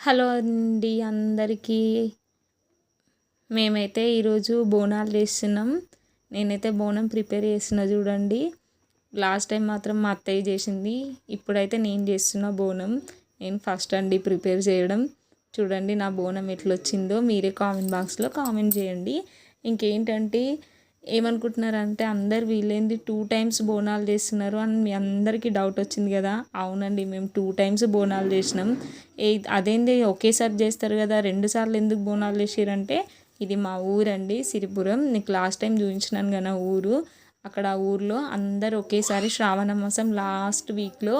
Hello అండి అందరికీ. మేమైతే ఈరోజు బోనాలు చేస్తున్నాం. నేనైతే బోనం ప్రిపేర్ చేస్తున్నా చూడండి. లాస్ట్ టైం మాత్రం మా అత్తయ్య చేసింది. ఇప్పుడైతే నేను చేస్తున్న బోనం. నేను ఫస్ట్ అండి ప్రిపేర్ చేయడం. చూడండి నా బోనం ఎట్లా వచ్చిందో మీరే కామెంట్ బాక్స్లో కామెంట్ చేయండి. ఇంకేంటంటే ఏమనుకుంటున్నారంటే అందరు వీళ్ళేంది టూ టైమ్స్ బోనాలు చేస్తున్నారు అని మీ అందరికీ డౌట్ వచ్చింది కదా. అవునండి మేము టూ టైమ్స్ బోనాలు చేసినాం. ఏ అదేంది ఒకేసారి చేస్తారు కదా రెండు సార్లు ఎందుకు బోనాలు చేసారంటే ఇది మా ఊరండి సిరిపురం. నీకు లాస్ట్ టైం చూపించినాను కదా ఊరు. అక్కడ ఆ ఊర్లో అందరు ఒకేసారి శ్రావణ మాసం లాస్ట్ వీక్లో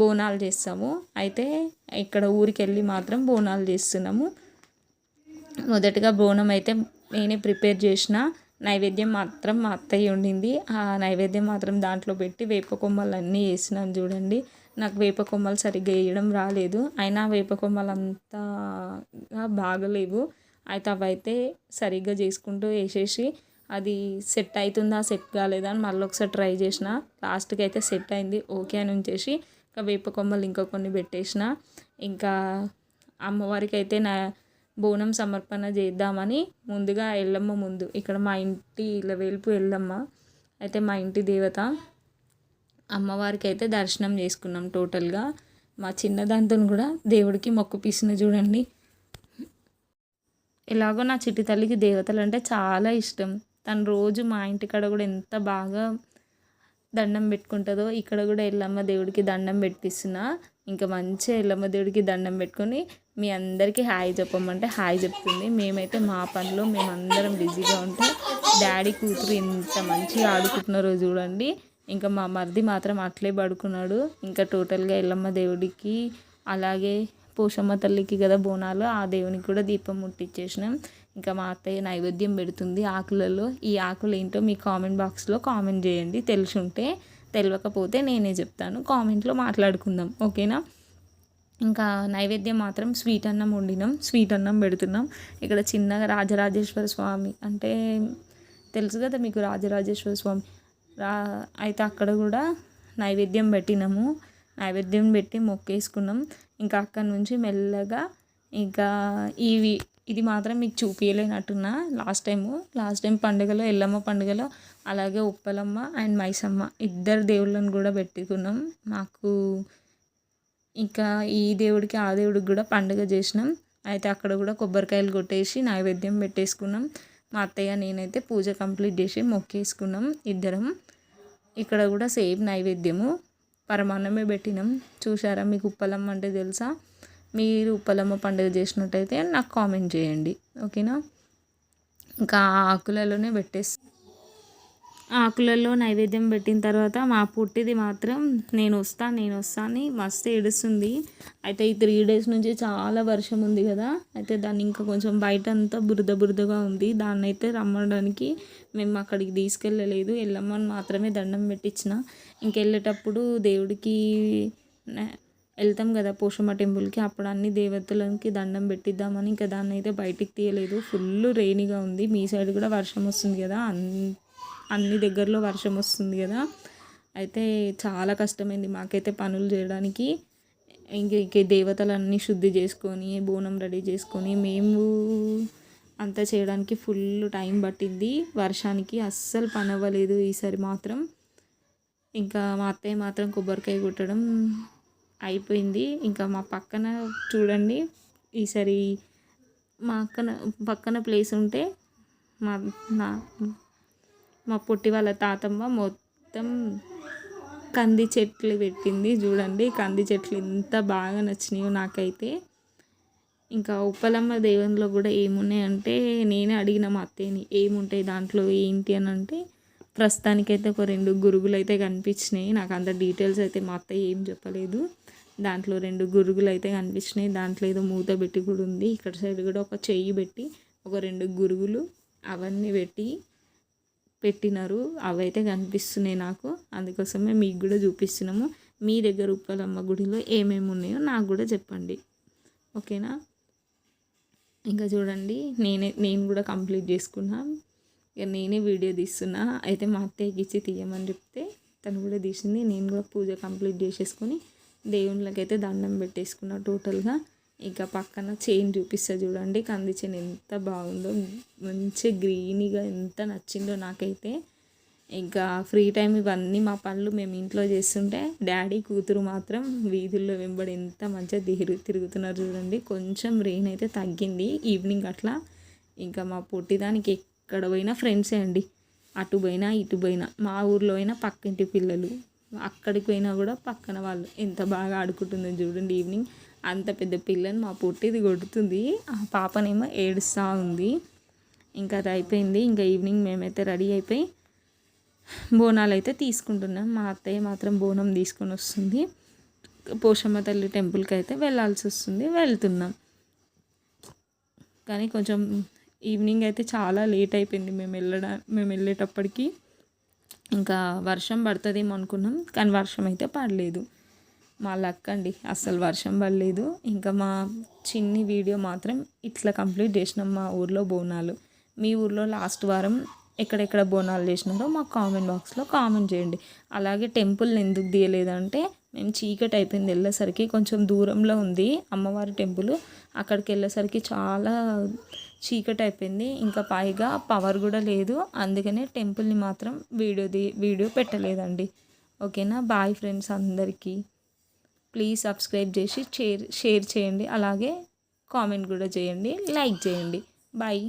బోనాలు చేస్తాము. అయితే ఇక్కడ ఊరికి వెళ్ళి మాత్రం బోనాలు చేస్తున్నాము. మొదటగా బోనం అయితే నేనే ప్రిపేర్ చేసిన. నైవేద్యం మాత్రం మా అత్తయ్య ఉండింది ఆ నైవేద్యం మాత్రం దాంట్లో పెట్టి వేప కొమ్మలు అన్నీ వేసినాను చూడండి. నాకు వేప కొమ్మలు సరిగ్గా వేయడం రాలేదు. అయినా వేప కొమ్మలు అంతగా బాగలేవు. అయితే అవైతే సరిగ్గా చేసుకుంటూ వేసేసి అది సెట్ అవుతుందా సెట్ కాలేదా అని మళ్ళీ ఒకసారి ట్రై చేసిన. లాస్ట్కి అయితే సెట్ అయింది. ఓకే అని ఉంచేసి ఇంకా వేప కొమ్మలు ఇంకా కొన్ని పెట్టేసిన. ఇంకా అమ్మవారికి అయితే నా బోనం సమర్పణ చేద్దామని ముందుగా ఎల్లమ్మ ముందు. ఇక్కడ మా ఇంటి వేలుపు ఎల్లమ్మ. అయితే మా ఇంటి దేవత అమ్మవారికి అయితే దర్శనం చేసుకున్నాం టోటల్గా. మా చిన్నదాంతో కూడా దేవుడికి మొక్కు పీసిన చూడండి. ఎలాగో నా చిట్టి తల్లికి దేవతలు అంటే చాలా ఇష్టం. తను రోజు మా ఇంటికాడ కూడా ఎంత బాగా దండం పెట్టుకుంటుందో ఇక్కడ కూడా ఎల్లమ్మ దేవుడికి దండం పెట్టిస్తున్నా. ఇంకా మంచిగా ఎల్లమ్మ దేవుడికి దండం పెట్టుకొని మీ అందరికీ హాయ్ చెప్పమంటే హాయ్ చెప్తుంది. మేమైతే మా పనిలో మేమందరం బిజీగా ఉంటే డాడీ కూతురు ఇంత మంచిగా ఆడుకుంటున్నారో చూడండి. ఇంకా మా మరిది మాత్రం అట్లే పడుకున్నాడు. ఇంకా టోటల్గా ఎల్లమ్మ దేవుడికి అలాగే పోషమ్మ తల్లికి కదా బోనాలు ఆ దేవునికి కూడా దీపం ముట్టించేసినాం ఇంకా మా అత్తయ్య నైవేద్యం పెడుతుంది ఆకులలో. ఈ ఆకులు ఏంటో మీ కామెంట్ బాక్స్లో కామెంట్ చేయండి. తెలుసుంటే తెలియకపోతే నేనే చెప్తాను. కామెంట్లో మాట్లాడుకుందాం. ఓకేనా? ఇంకా నైవేద్యం మాత్రం స్వీట్ అన్నం వండినాం స్వీట్ అన్నం పెడుతున్నాం. ఇక్కడ చిన్నగా రాజరాజేశ్వర స్వామి అంటే తెలుసు కదా మీకు రాజరాజేశ్వర స్వామి. రా అయితే అక్కడ కూడా నైవేద్యం పెట్టినాము. నైవేద్యం పెట్టి మొక్కేసుకున్నాం. ఇంకా అక్కడ నుంచి మెల్లగా ఇంకా ఇవి ఇది మాత్రం మీకు చూపించలేనట్టున్నా లాస్ట్ టైము లాస్ట్ టైం పండుగలో ఎల్లమ్మ పండుగలో అలాగే ఉప్పలమ్మ అండ్ మైసమ్మ ఇద్దరు దేవుళ్ళని కూడా పెట్టుకున్నాం. మాకు ఇంకా ఈ దేవుడికి ఆ దేవుడికి కూడా పండుగ చేసినాం. అయితే అక్కడ కూడా కొబ్బరికాయలు కొట్టేసి నైవేద్యం పెట్టేసుకున్నాం. మా అత్తయ్య నేనైతే పూజ కంప్లీట్ చేసి మొక్కేసుకున్నాం ఇద్దరం. ఇక్కడ కూడా సేమ్ నైవేద్యము. పరమాన్నమే పెట్టినాం. చూసారా మీకు ఉప్పలమ్మ అంటే తెలుసా? మీరు ఉప్పలమ్మ పండుగ చేసినట్టయితే నాకు కామెంట్ చేయండి. ఓకేనా? ఇంకా ఆకులలోనే పెట్టేసి ఆకులలో నైవేద్యం పెట్టిన తర్వాత మా పుట్టిది మాత్రం నేను వస్తా నేను వస్తా అని మస్తు ఏడుస్తుంది. అయితే ఈ త్రీ డేస్ నుంచి చాలా వర్షం ఉంది కదా అయితే దాన్ని ఇంకా కొంచెం బయట అంతా బురద బురదగా ఉంది. దాన్ని అయితే రమ్మడానికి మేము అక్కడికి తీసుకెళ్ళలేదు. వెళ్ళమ్మని మాత్రమే దండం పెట్టించిన ఇంకెళ్ళేటప్పుడు దేవుడికి వెళ్తాం కదా పోషమ్మ టెంపుల్కి అప్పుడు అన్ని దేవతలకి దండం పెట్టిద్దామని ఇంకా దాన్ని అయితే బయటికి తీయలేదు. ఫుల్ రెయినీగా ఉంది. మీ సైడ్ కూడా వర్షం వస్తుంది కదా అంత అన్ని దగ్గరలో వర్షం వస్తుంది కదా. అయితే చాలా కష్టమైంది మాకైతే పనులు చేయడానికి. ఇంక ఇక దేవతలన్నీ శుద్ధి చేసుకొని బోనం రెడీ చేసుకొని మేము అంతా చేయడానికి ఫుల్ టైం పట్టింది. వర్షానికి అస్సలు పని అవ్వలేదు ఈసారి మాత్రం. ఇంకా మా అత్తయ్య మాత్రం కొబ్బరికాయ కొట్టడం అయిపోయింది. ఇంకా మా పక్కన చూడండి ఈసారి మా అక్కన పక్కన ప్లేస్ ఉంటే మా నా మా పుట్టి వాళ్ళ తాతమ్మ మొత్తం కంది చెట్లు పెట్టింది చూడండి. కంది చెట్లు ఎంత బాగా నచ్చినాయో నాకైతే. ఇంకా ఉప్పలమ్మ దేవునిలో కూడా ఏమున్నాయంటే నేనే అడిగిన మా అత్తయ్యని ఏముంటాయి దాంట్లో ఏంటి? అని అంటే ప్రస్తుతానికైతే ఒక రెండు గురుగులు అయితే కనిపించినాయి. నాకు అంత డీటెయిల్స్ అయితే మా అత్తయ్య ఏం చెప్పలేదు. దాంట్లో రెండు గురుగులు అయితే కనిపించినాయి. దాంట్లో ఏదో మూత పెట్టి కూడా ఉంది. ఇక్కడ సైడ్ కూడా ఒక చెయ్యి పెట్టి ఒక రెండు గురుగులు అవన్నీ పెట్టి పెట్టినారు. అవైతే కనిపిస్తున్నాయి నాకు. అందుకోసమే మీకు కూడా చూపిస్తున్నాము. మీ దగ్గర ఉప్పలమ్మ గుడిలో ఏమేమి ఉన్నాయో నాకు కూడా చెప్పండి. ఓకేనా? ఇంకా చూడండి నేనే నేను కూడా కంప్లీట్ చేసుకున్నా. ఇక నేనే వీడియో తీస్తున్నా. అయితే మా అత్తయ్యకి ఇచ్చి తీయమని చెప్తే తను కూడా తీసింది. నేను కూడా పూజ కంప్లీట్ చేసేసుకొని దేవుళ్ళకైతే దండం పెట్టేసుకున్నా టోటల్గా. ఇంకా పక్కన చైన్ చూపిస్తా చూడండి కంది చైన్ ఎంత బాగుందో మంచి గ్రీనీగా ఎంత నచ్చిందో నాకైతే. ఇంకా ఫ్రీ టైం ఇవన్నీ మా పనులు మేము ఇంట్లో చేస్తుంటే డాడీ కూతురు మాత్రం వీధుల్లో వెంబడి ఎంత మంచిగా తిరుగు తిరుగుతున్నారు చూడండి. కొంచెం రెయిన్ అయితే తగ్గింది ఈవినింగ్ అట్లా. ఇంకా మా పొట్టిదానికి ఎక్కడ పోయినా ఫ్రెండ్సే అండి. అటు పోయినా ఇటు పోయినా. మా ఊర్లో అయినా పక్కింటి పిల్లలు. అక్కడికి పోయినా కూడా పక్కన వాళ్ళు ఎంత బాగా ఆడుకుంటుందో చూడండి ఈవినింగ్ అంత పెద్ద పిల్లని మా పొట్టిది కొడుతుంది. ఆ పాపనేమో ఏడుస్తూ ఉంది. ఇంకా అది అయిపోయింది. ఇంకా ఈవినింగ్ మేమైతే రెడీ అయిపోయి బోనాలు అయితే తీసుకుంటున్నాం. మా అత్తయ్య మాత్రం బోనం తీసుకొని వస్తుంది. పోషమ్మ తల్లి టెంపుల్కి అయితే వెళ్ళాల్సి వస్తుంది. వెళ్తున్నాం. కానీ కొంచెం ఈవినింగ్ అయితే చాలా లేట్ అయిపోయింది. మేము వెళ్ళడా మేము వెళ్ళేటప్పటికి ఇంకా వర్షం పడుతుందేమో అనుకున్నాం. కానీ వర్షం అయితే పడలేదు. మా లక్ అండి. అస్సలు వర్షం పడలేదు. ఇంకా మా చిన్ని వీడియో మాత్రం ఇట్లా కంప్లీట్ చేసినాం మా ఊర్లో బోనాలు. మీ ఊర్లో లాస్ట్ వారం ఎక్కడెక్కడ బోనాలు చేసినారో మాకు కామెంట్ బాక్స్లో కామెంట్ చేయండి. అలాగే టెంపుల్ని ఎందుకు తీయలేదంటే మేము చీకటి అయిపోయింది వెళ్ళేసరికి కొంచెం దూరంలో ఉంది అమ్మవారి టెంపుల్. అక్కడికి వెళ్ళేసరికి చాలా చీకటి అయిపోయింది. ఇంకా పైగా పవర్ కూడా లేదు. అందుకనే టెంపుల్ని మాత్రం వీడియోది వీడియో పెట్టలేదండి. ఓకేనా? బాయ్ ఫ్రెండ్స్ అందరికీ. ప్లీజ్ సబ్స్క్రైబ్ చేసి షేర్ షేర్ చేయండి. అలాగే కామెంట్ కూడా చేయండి. లైక్ చేయండి. బాయ్